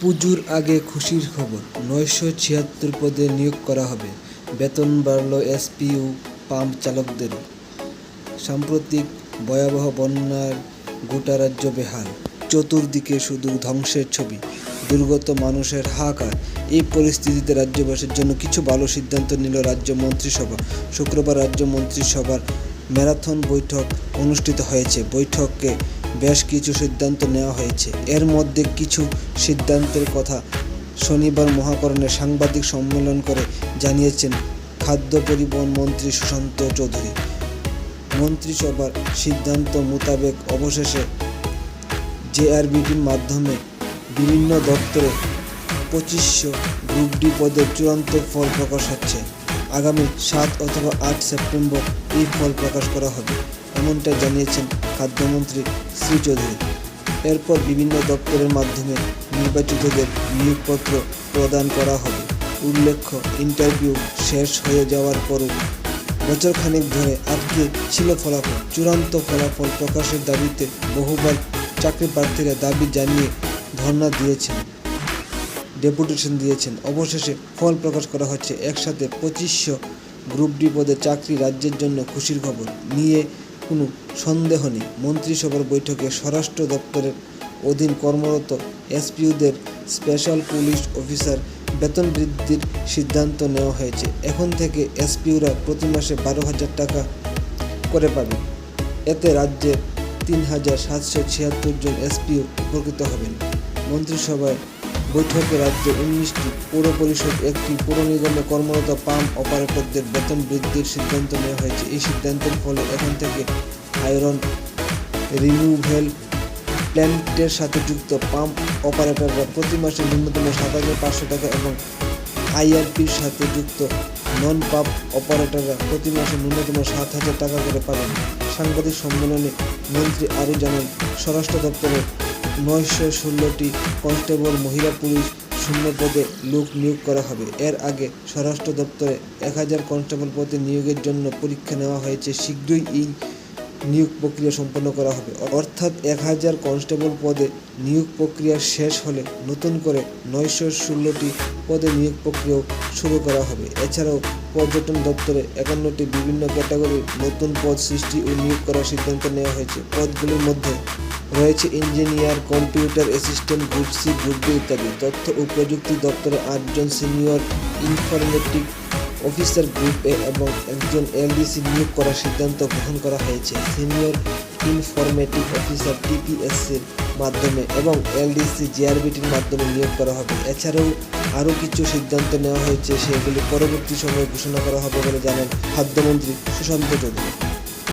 পুজোর আগে খুশির খবর। নয়শো ছিয়াত্তর পদে নিয়োগ করা হবে। বেতন বাড়ল এসপিইউ পাম্প চালকদেরও। সাম্প্রতিক ভয়াবহ বন্যার গোটা রাজ্য বেহাল। চতুর্দিকে শুধু ধ্বংসের ছবি। দুর্গত মানুষের হাহাকার। এই পরিস্থিতিতে রাজ্যবাসীর জন্য কিছু ভালো সিদ্ধান্ত নিল রাজ্য মন্ত্রিসভা। শুক্রবার রাজ্য মন্ত্রিসভার ম্যারাথন বৈঠক অনুষ্ঠিত হয়েছে। বৈঠকে বেশ কিছু সিদ্ধান্ত নেওয়া হয়েছে। এর মধ্যে কিছু সিদ্ধান্তের কথা শনিবার মহাকরণে সাংবাদিক সম্মেলন করে জানিয়েছেন খাদ্য পরিবহন মন্ত্রী সুশান্ত চৌধুরী। মন্ত্রিসভার সিদ্ধান্ত মোতাবেক অবশেষে জেআরবিটির মাধ্যমে বিভিন্ন দপ্তরে পঁচিশশো গ্রুপ ডি পদের চূড়ান্ত ফল প্রকাশ হচ্ছে। আগামী সাত অথবা আট সেপ্টেম্বর এই ফল প্রকাশ করা হবে, এমনটা জানিয়েছেন খাদ্যমন্ত্রী শ্রী চৌধুরী। এরপর বিভিন্ন দপ্তরের মাধ্যমে নির্বাচিতদের নিয়োগপত্র প্রদান করা হবে। উল্লেখ্য, ইন্টারভিউ শেষ হয়ে যাওয়ার পরও বছরখানেক ধরে আটকে ছিল ফলাফল। চূড়ান্ত ফলাফল প্রকাশের দাবিতে বহুবার চাকরি প্রার্থীরা দাবি জানিয়ে ধর্ণা দিয়েছেন, ডেপুটেশন দিয়েছেন। অবশেষে ফল প্রকাশ করা হচ্ছে, একসাথে পঁচিশশো গ্রুপ ডি পদে চাকরি রাজ্যের জন্য খুশির খবর। নিয়ে কোনো সন্দেহ নেই। মন্ত্রিসভার বৈঠকে স্বরাষ্ট্র দপ্তরের অধীন কর্মরত এসপিউদের স্পেশাল পুলিশ অফিসার বেতন বৃদ্ধির সিদ্ধান্ত নেওয়া হয়েছে। এখন থেকে এসপিউরা প্রতি মাসে বারো হাজার টাকা করে পাবে। এতে রাজ্যের তিন হাজার সাতশো ছিয়াত্তর জন এসপিও উপকৃত হবেন। মন্ত্রিসভায় বৈঠকে রাজ্যে উনিশটি পৌর পরিষদ, একটি পৌর নিগমে কর্মরত পাম্প অপারেটরদের বেতন বৃদ্ধির সিদ্ধান্ত নেওয়া হয়েছে। এই সিদ্ধান্তের ফলে এখন থেকে আয়রন রিমুভেল প্ল্যান্টের সাথে যুক্ত পাম্প অপারেটররা প্রতি মাসে ন্যূনতম সাত হাজার পাঁচশো টাকা এবং আইআরপির সাথে যুক্ত নন পাম্প অপারেটররা প্রতি মাসে ন্যূনতম সাত হাজার টাকা করে পাবেন। সাংবাদিক সম্মেলনে মন্ত্রী আরও জানান, স্বরাষ্ট্র দপ্তরের নয়শো ষোলোটি কনস্টেবল মহিলা পুলিশ শূন্য পদে লোক নিয়োগ করা হবে। এর আগে স্বরাষ্ট্র দপ্তরে এক হাজার কনস্টেবল পদে নিয়োগের জন্য পরীক্ষা নেওয়া হয়েছে, শীঘ্রই এই নিয়োগ প্রক্রিয়া সম্পন্ন করা হবে। অর্থাৎ এক হাজার কনস্টেবল পদে নিয়োগ প্রক্রিয়া শেষ হলে নতুন করে নয়শো ষোলোটি পদে নিয়োগ প্রক্রিয়াও শুরু করা হবে। এছাড়াও পর্যটন দপ্তরে একান্নটি বিভিন্ন ক্যাটাগরির নতুন পদ সৃষ্টি ও নিয়োগ করার সিদ্ধান্ত নেওয়া হয়েছে। পদগুলির মধ্যে রয়েছে engineer, computer assistant group C group ইত্যাদি। তথ্য ও প্রযুক্তি দপ্তরে আটজন senior informatic officer group A এবং একজন এলডিসি নিয়োগ করার সিদ্ধান্ত গ্রহণ করা হয়েছে। সিনিয়র ইনফরমেটিক অফিসার টিপিএসসির মাধ্যমে এবং এলডিসি জিআরবিটির মাধ্যমে নিয়োগ করা হবে। এছাড়াও আরও কিছু সিদ্ধান্ত নেওয়া হয়েছে, সেগুলি পরবর্তী সময়ে ঘোষণা করা হবে বলে জানান খাদ্যমন্ত্রী সুশান্ত চৌধুরী।